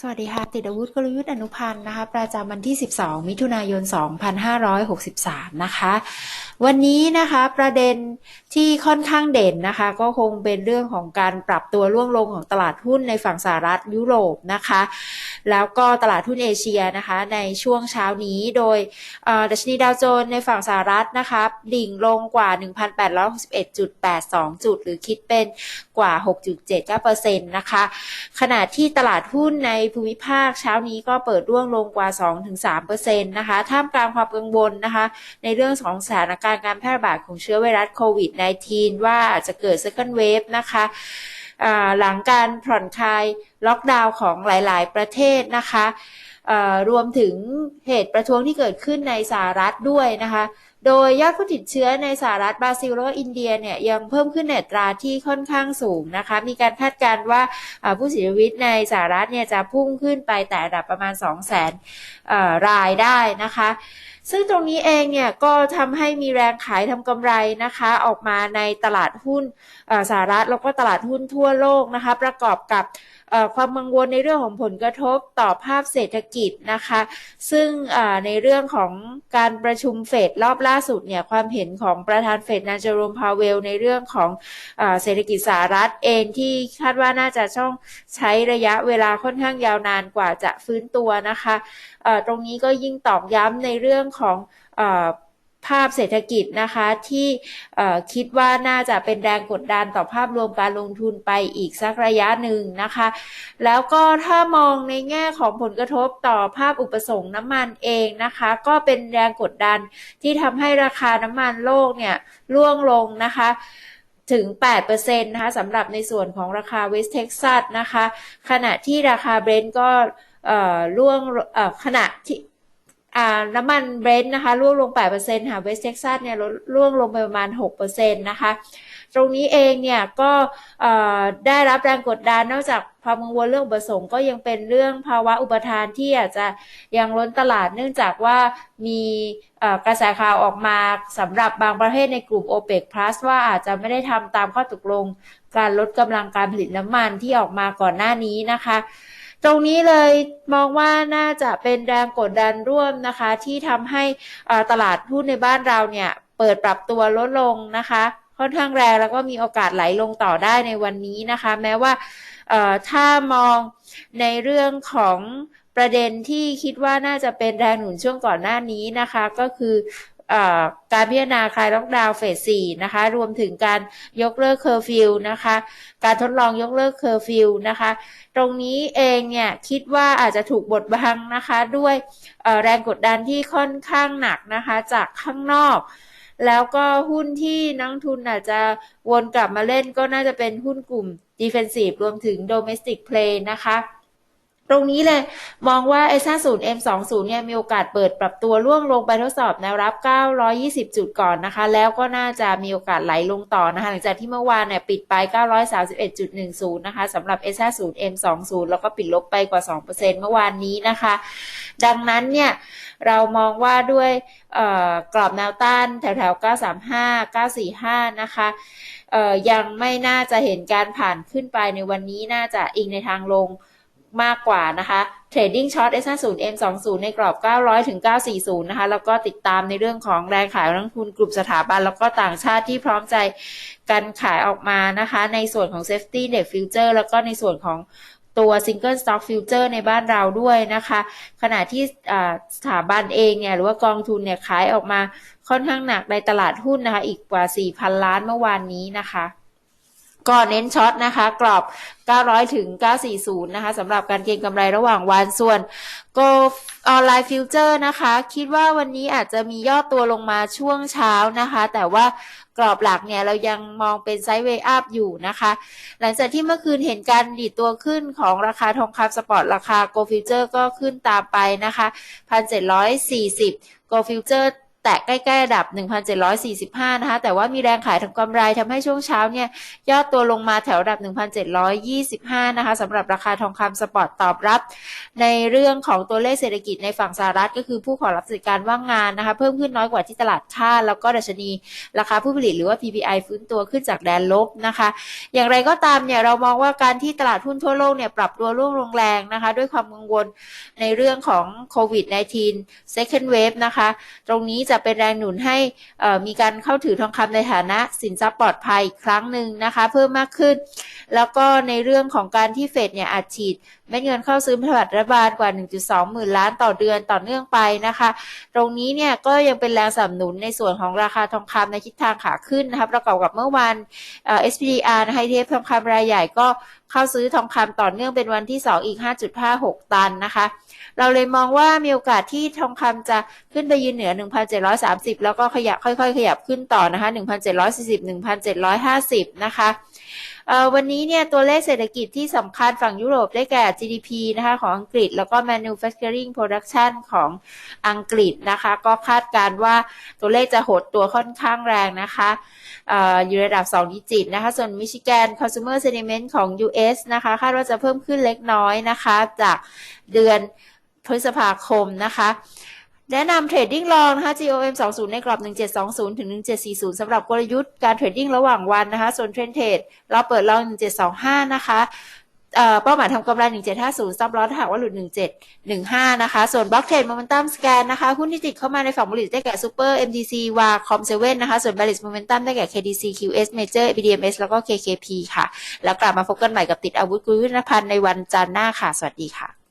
สวัสดีค่ะ ติดอาวุธกลยุทธ์อนุพันธ์นะคะ ประจำวันที่ 12 มิถุนายน 2563 นะคะ วันนี้นะคะประเด็นที่ค่อนข้างเด่นนะคะ ก็คงเป็นเรื่องของการปรับตัวร่วงลงของตลาดหุ้นในฝั่งสหรัฐยุโรปนะคะ แล้วก็ตลาดหุ้นเอเชียนะคะ ในช่วงเช้านี้โดยดัชนีดาวโจนส์ในฝั่งสหรัฐนะคะ ดิ่งลงกว่า 1,861.82 จุด หรือคิดเป็นกว่า 6.79%นะคะขณะที่ตลาดหุ้นในภูมิภาคเช้านี้ก็เปิดร่วงลงกว่า 2-3%นะคะ ท่ามกลางความกังวลนะคะ ในเรื่องของสถานการณ์การแพร่ระบาดของเชื้อไวรัสโควิด -19 ว่าอาจจะเกิด second wave นะคะหลังการผ่อนคลายล็อกดาวน์ของหลาย ๆ ประเทศนะคะรวมถึง เหตุประท้วงที่เกิดขึ้นในสหรัฐด้วยนะคะ โดยยอดผู้ติดเชื้อในสหรัฐบราซิลแล้วก็อินเดียเนี่ยยังเพิ่มขึ้นในตราที่ค่อนข้างสูงนะคะ มีการคาดการณ์ว่าผู้เสียชีวิตในสหรัฐเนี่ยจะพุ่งขึ้นไปแต่ระดับประมาณ 2 0 0 0 0 0รายได้นะคะซึ่งตรงนี้เองเนี่ยก็ทำให้มีแรงขายทำกำไรนะคะ ออกมาในตลาดหุ้นสหรัฐแล้วก็ตลาดหุ้นทั่วโลกนะคะ ประกอบกับ ความกังวลในเรื่องของผลกระทบต่อภาพเศรษฐกิจนะคะ ซึ่งในเรื่องของการประชุมเฟดรอบล่าสุดเนี่ยความเห็นของประธานเฟดนาจารุมพาเวล ในเรื่องของเศรษฐกิจสหรัฐเองที่คาดว่าน่าจะช่องใช้ระยะเวลาค่อนข้างยาวนานกว่าจะฟื้นตัวนะคะตรงนี้ก็ยิ่งตอกย้ำในเรื่องของ ภาพเศรษฐกิจนะคะที่คิดว่าน่าจะเป็นแรงกดดันต่อภาพรวมการลงทุนไปอีกสักระยะหนึ่งนะคะ แล้วก็ถ้ามองในแง่ของผลกระทบต่อภาพอุปสงค์น้ำมันเองนะคะ ก็เป็นแรงกดดันที่ทำให้ราคาน้ำมันโลกเนี่ยร่วงลงนะคะถึง 8%นะคะสำหรับในส่วนของราคาเวสเท็กซัสนะคะ ขณะที่ราคาเบรนท์ก็ร่วงขณะที่ น้ำมันเบรนท์นะคะร่วงลง 8%ค่ะเวสเท็กซัสเนี่ยร่วงลงไปประมาณ 6%นะคะตรงนี้เองเนี่ยก็ได้รับแรงกดดันนอกจากความกังวลเรื่องอุปสงค์ก็ยังเป็นเรื่องภาวะอุปทานที่อาจจะยังล้นตลาดเนื่องจากว่ามีกระแสข่าวออกมาสำหรับบางประเทศในกลุ่ม OPEC Plus ว่าอาจจะไม่ได้ทำตามข้อตกลงการลดกำลังการผลิตน้ำมันที่ออกมาก่อนหน้านี้นะคะ ตรงนี้เลยมองว่าน่าจะเป็นแรงกดดันร่วมนะคะ ที่ทำให้ตลาดหุ้นในบ้านเราเนี่ย เปิดปรับตัวลดลงนะคะ ค่อนข้างแรงแล้วก็มีโอกาสไหลลงต่อได้ในวันนี้นะคะ แม้ว่าถ้ามองในเรื่องของประเด็นที่คิดว่าน่าจะเป็นแรงหนุนช่วงก่อนหน้านี้นะคะ ก็คือ การพิจารณาคลายล็อกดาวน์เฟสสี่นะคะ รวมถึงการยกเลิกเคอร์ฟิวนะคะ การทดลองยกเลิกเคอร์ฟิวนะคะ ตรงนี้เองเนี่ยคิดว่าอาจจะถูกบดบังนะคะ ด้วยแรงกดดันที่ค่อนข้างหนักนะคะ จากข้างนอกแล้วก็หุ้นที่นักทุนอาจจะวนกลับมาเล่นก็น่าจะเป็นหุ้นกลุ่ม Defensive รวมถึง Domestic Play นะคะ ตรงนี้เลยมองว่า S50 M20 เนี่ยมีโอกาสเปิดปรับตัวล่วงลงไปทดสอบแนวรับ 920 จุดก่อนนะคะ แล้วก็น่าจะมีโอกาสไหลลงต่อนะคะ หลังจากที่เมื่อวานเนี่ยปิดไป 931.10 นะคะสำหรับ S50 M20 แล้วก็ปิดลบไปกว่า 2%เมื่อวานนี้นะคะ ดังนั้นเนี่ยเรามองว่าด้วยกรอบแนวต้านแถวๆ 935 945 นะคะยังไม่น่าจะเห็นการผ่านขึ้นไปในวันนี้น่าจะอิงในทางลง มากกว่านะคะ Trading Short S50 M20 ในกรอบ 900 ถึง 940 นะคะ แล้วก็ติดตามในเรื่องของแรงขายนักทุนกลุ่มสถาบัน แล้วก็ต่างชาติที่พร้อมใจกันขายออกมานะคะ ในส่วนของ Safety Net Future แล้วก็ในส่วนของตัว Single Stock Future ในบ้านเราด้วยนะคะ ขณะที่สถาบันเองเนี่ยหรือว่ากองทุนเนี่ยขายออกมาค่อนข้างหนักในตลาดหุ้นนะคะ อีกกว่า 4,000 ล้านเมื่อวานนี้นะคะ ก็เน้นช็อตนะคะ กรอบ 900 ถึง 940 นะคะสำหรับการเก็งกำไรระหว่างวันส่วน Go ออนไลน์ฟิวเจอร์นะคะ คิดว่าวันนี้อาจจะมียอดตัวลงมาช่วงเช้านะคะ แต่ว่ากรอบหลักเนี่ยเรายังมองเป็นไซด์เวย์อัพอยู่นะคะ หลังจากที่เมื่อคืนเห็นการดีดตัวขึ้นของราคาทองคำสปอร์ตราคา Go Future ก็ขึ้นตามไปนะคะ 1,740 Go Future แตะใกล้ๆระดับ 1,745 นะคะ แต่ว่ามีแรงขายทางกำไรทำให้ช่วงเช้าเนี่ยยอดตัวลงมาแถวระดับ 1,725 นะคะสำหรับราคาทองคำสปอร์ตตอบรับ ในเรื่องของตัวเลขเศรษฐกิจในฝั่งสหรัฐ ก็คือผู้ขอรับสิทธิการว่างงานนะคะ เพิ่มขึ้นน้อยกว่าที่ตลาดคาดแล้วก็ดัชนีราคาผู้ผลิตหรือว่า PPI ฟื้นตัวขึ้นจากแดนลบนะคะ อย่างไรก็ตามเนี่ยเรามองว่าการที่ตลาดหุ้นทั่วโลกเนี่ยปรับตัวร่วงลงแรงนะคะ ด้วยความกังวลในเรื่องของโควิด -19 second wave นะคะ ตรงนี้จะะเป็นแรงหนุนให้มีการเข้าถือทองคำในฐานะสินทรัพย์ปลอดภัยอีกครั้งหนึ่งนะคะ เพิ่มมากขึ้น แล้วก็ในเรื่องของการที่เฟดเนี่ยอาจฉีดเม็ดเงินเข้าซื้อพันธบัตรรัฐบาลกว่า 1.2 หมื่นล้านต่อเดือนต่อเนื่องไปนะคะ ตรงนี้เนี่ยก็ยังเป็นแรงสนับสนุนในส่วนของราคาทองคำในทิศทางขาขึ้นนะคะประกอบกับเมื่อวานเอ่อ SPDR นะคะเทฟทองคำรายใหญ่ก็เข้าซื้อทองคำต่อเนื่องเป็นวันที่ 2 อีก 5.56 ตันนะคะ เราเลยมองว่ามีโอกาสที่ทองคำจะขึ้นไปยืนเหนือ 1,730 แล้วก็ขยับค่อยๆ ขยับขึ้นต่อนะคะ 1,740 1,750 นะคะ วันนี้เนี่ยตัวเลขเศรษฐกิจที่สำคัญฝั่งยุโรปได้แก่ GDP นะคะของอังกฤษ แล้วก็ manufacturing production ของอังกฤษนะคะ ก็คาดการว่าตัวเลขจะหดตัวค่อนข้างแรงนะคะอยู่ระดับ 2 ดิจิตนะคะ ส่วน Michigan consumer sentiment ของ US นะคะ คาดว่าจะเพิ่มขึ้นเล็กน้อยนะคะ จากเดือนพฤษภาคมนะคะ แนะนำเทรดดิ้งลองนะคะ GOM 20 ในกรอบ 1720 ถึง 1740สำหรับกลยุทธ์การเทรดดิ้งระหว่างวันนะคะ ส่วนเทรนเทรดเราเปิดลอง 1725 นะคะเป้าหมายทำกำไร 1750ซับลอสถ้าหากว่าหลุด 1715 นะคะ ส่วนบล็อกเทรดโมเมนตัมสแกนนะคะ หุ้นที่ติดเข้ามาในฝั่งบริษัทได้แก่ซูเปอร์ MDC วาคอมเซเว่นนะคะ ส่วนบริษัทโมเมนตัมได้แก่ KDC QS Major BDMs แล้วก็ KKP ค่ะ แล้วกลับมาพบกันใหม่กับติดอาวุธกุลวิทยพันธ์ในวันจันทร์หน้าค่ะ สวัสดีค่ะ